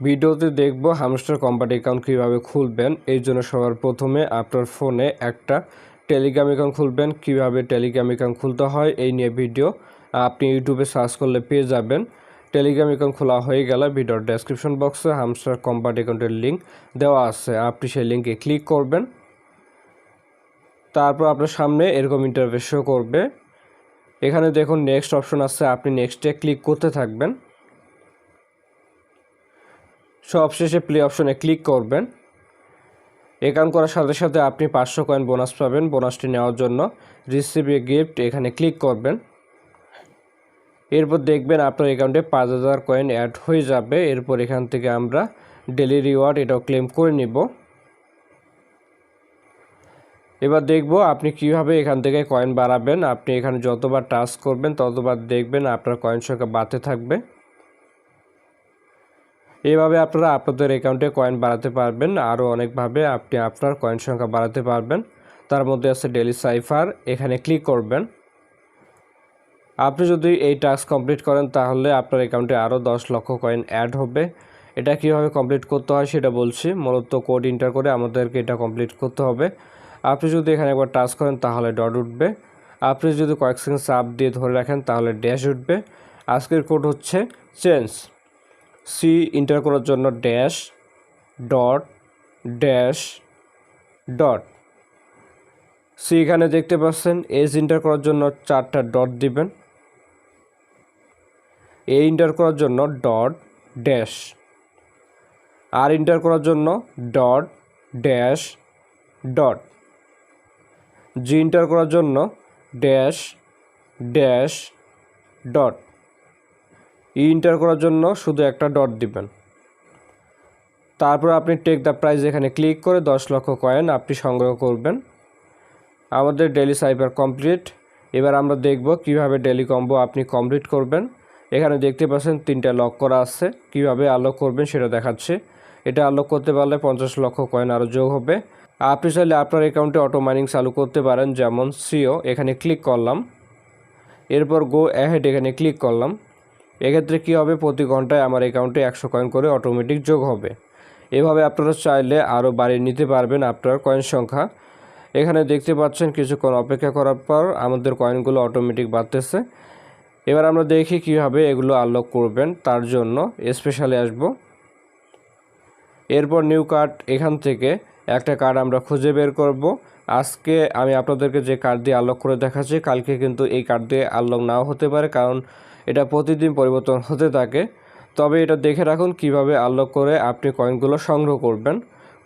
ভিডিওতে দেখব hamster company account কীভাবে খুলবেন। এই জন্য সবার প্রথমে আপনার ফোনে একটা টেলিগ্রাম অ্যাকাউন্ট খুলবেন। কীভাবে টেলিগ্রাম অ্যাকাউন্ট খুলতে হয় এই নিয়ে ভিডিও আপনি ইউটিউবে সার্চ করলে পেয়ে যাবেন। টেলিগ্রাম অ্যাকাউন্ট খোলা হয়ে গেলে ভিডিওর ডেসক্রিপশন বক্সে হামস্টার কোম্পানি অ্যাকাউন্টের লিঙ্ক দেওয়া আছে। আপনি সেই লিঙ্কে ক্লিক করবেন। তারপর আপনার সামনে এরকম ইন্টারভেস শো করবে। এখানে দেখুন নেক্সট অপশন আছে। আপনি নেক্সটে ক্লিক করতে থাকবেন। সবশেষে প্লে অপশনে ক্লিক করবেন। অ্যাকাউন্ট করার সাথে সাথে আপনি পাঁচশো কয়েন বোনাস পাবেন। বোনাসটি নেওয়ার জন্য রিসিভ এ গিফট এখানে ক্লিক করবেন। এরপর দেখবেন আপনার অ্যাকাউন্টে পাঁচ হাজার কয়েন অ্যাড হয়ে যাবে। এরপর এখান থেকে আমরা ডেলি রিওয়ার্ড এটাও ক্লেম করে নিব। এবার দেখব আপনি কীভাবে এখান থেকে কয়েন বাড়াবেন। আপনি এখানে যতবার টাচ করবেন, ততবার দেখবেন আপনার কয়েন সংখ্যা বাড়তে থাকবে। এভাবে আপনারা আপনাদের অ্যাকাউন্টে কয়েন বাড়াতে পারবেন। আরও অনেকভাবে আপনি আপনার কয়েন সংখ্যা বাড়াতে পারবেন। তার মধ্যে আছে ডেলি সাইফার এখানে ক্লিক করবেন। আপনি যদি এই টাস্ক কমপ্লিট করেন, তাহলে আপনার অ্যাকাউন্টে আরও দশ লক্ষ কয়েন অ্যাড হবে। এটা কীভাবে কমপ্লিট করতে হয় সেটা বলছি। মূলত কোড ইন্টার করে আমাদেরকে এটা কমপ্লিট করতে হবে। আপনি যদি এখানে একবার টাচ করেন, তাহলে ডট উঠবে। আপনি যদি কয়েক সেকেন্ড চাপ দিয়ে ধরে রাখেন, তাহলে ড্যাশ উঠবে। আজকের কোড হচ্ছে চেঞ্জ সি ইন্টার করার জন্য dash dot dash dot C এখানে দেখতে পাচ্ছেন, এজ ইন্টার করার জন্য চারটা ডট দিবেন। এ ইন্টার করার জন্য ডট ড্যাশ আর ইন্টার করার জন্য dot dash dot G enter করার জন্য dash dash dot E enter করার জন্য শুধু একটা ডট দিবেন। তারপর আপনি টেক দ্য প্রাইজ এখানে ক্লিক করে দশ লক্ষ কয়েন আপনি সংগ্রহ করবেন। আমাদের ডেলি সাইবার কমপ্লিট এবার আমরা দেখব কীভাবে ডেলি কম্বো আপনি কমপ্লিট করবেন। এখানে দেখতে পাচ্ছেন তিনটা লক করা আছে। কীভাবে আলোক করবেন সেটা দেখাচ্ছে। এটা আলোক করতে পারলে পঞ্চাশ লক্ষ কয়েন আরও যোগ হবে। আপনি চাইলে আপনার অ্যাকাউন্টে অটো মাইনিং চালু করতে পারেন, যেমন সিও এখানে ক্লিক করলাম। এরপর গো অ্যাহেড এখানে ক্লিক করলাম। এক্ষেত্রে কী হবে? প্রতি ঘন্টায় আমার অ্যাকাউন্টে একশো কয়েন করে অটোমেটিক যোগ হবে। এভাবে আপনারা চাইলে আরও বাড়িয়ে নিতে পারবেন আপনার কয়েন সংখ্যা। এখানে দেখতে পাচ্ছেন কিছুক্ষণ অপেক্ষা করার পর আমাদের কয়েনগুলো অটোমেটিক বাড়তেছে। এবার আমরা দেখি কীভাবে এগুলো আনলক করবেন, তার জন্য স্পেশালি আসব। এরপর নিউ কার্ড এখান থেকে একটা কার্ড আমরা খুঁজে বের করব। আজকে আমি আপনাদেরকে যে কার্ড দিয়ে আনলক করে দেখাচ্ছি, কালকে কিন্তু এই কার্ড দিয়ে আনলক নাও হতে পারে, কারণ এটা প্রতিদিন পরিবর্তন হতে থাকে। তবে এটা দেখে রাখুন কীভাবে আনলক করে আপনি কয়েনগুলো সংগ্রহ করবেন।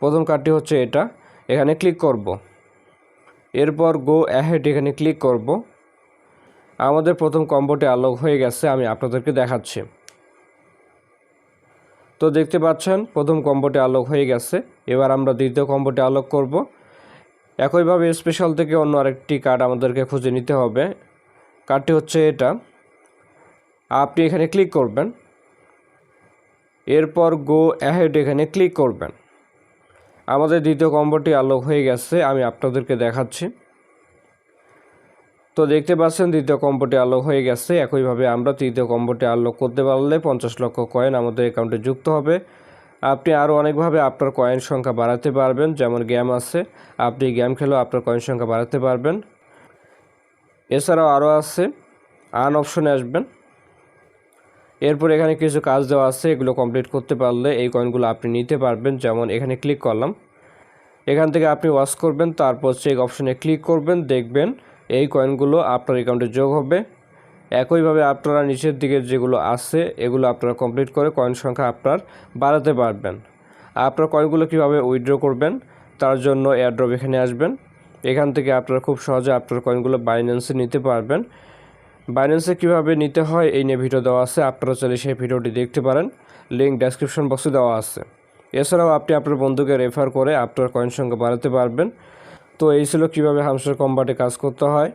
প্রথম কার্ডটি হচ্ছে এটা, এখানে ক্লিক করব। এরপর গো অ্যাহেড এখানে ক্লিক করব। আমাদের প্রথম কম্বোটি আলোক হয়ে গেছে, আমি আপনাদেরকে দেখাচ্ছি। তো দেখতে পাচ্ছেন, প্রথম কম্বোটি আলোক হয়ে গেছে। এবার আমরা দ্বিতীয় কম্বোটি আলোক করব। একইভাবে স্পেশাল থেকে অন্য আরেকটি কার্ড আমাদেরকে খুঁজে নিতে হবে। কার্ডটি হচ্ছে এটা। আপনি এখানে ক্লিক করবেন। এরপর গো অ্যাহেড এখানে ক্লিক করবেন। আমাদের দ্বিতীয় কম্বোটি আলোক হয়ে গেছে, আমি আপনাদেরকে দেখাচ্ছি। তো দেখতে পাচ্ছেন, দ্বিতীয় কম্বোটি আলোক হয়ে গেছে। একইভাবে আমরা তৃতীয় কম্বোটি আলোক করতে পারলে পঞ্চাশ লক্ষ কয়েন আমাদের অ্যাকাউন্টে যুক্ত হবে। আপনি আরও অনেকভাবে আপনার কয়েন সংখ্যা বাড়াতে পারবেন, যেমন গেম আছে। আপনি গেম খেলেও আপনার কয়েন সংখ্যা বাড়াতে পারবেন। এছাড়াও আরও আছে আন অপশনে আসবেন। এরপর এখানে কিছু কাজ দেওয়া আছে, এগুলো কমপ্লিট করতে পারলে এই কয়েনগুলো আপনি নিতে পারবেন। যেমন এখানে ক্লিক করলাম। এখান থেকে আপনি ওয়াশ করবেন, তারপর চেক অপশনে ক্লিক করবেন, দেখবেন এই কয়েনগুলো আপনার অ্যাকাউন্টে যোগ হবে। একইভাবে আপনারা নিচের দিকে যেগুলো আছে, এগুলো আপনারা কমপ্লিট করে কয়েন সংখ্যা আপনার বাড়াতে পারবেন। আপনার কয়েনগুলো কীভাবে উইথড্র করবেন, তার জন্য এয়ারড্রপ এখানে আসবেন। এখান থেকে আপনারা খুব সহজে আপনার কয়েনগুলো বাইন্যান্সে নিতে পারবেন। বাইন্যান্সে কীভাবে নিতে হয়, এই নিয়ে ভিডিও দেওয়া আছে, আপনারা চাইলে সেই ভিডিওটি দেখতে পারেন। লিঙ্ক ডেসক্রিপশন বক্সে দেওয়া আছে। এছাড়াও আপনি আপনার বন্ধুকে রেফার করে আপনার কয়েন সংখ্যা বাড়াতে পারবেন। তো এই ছিল কীভাবে হামসার কম্বাটে কাজ করতে হয়।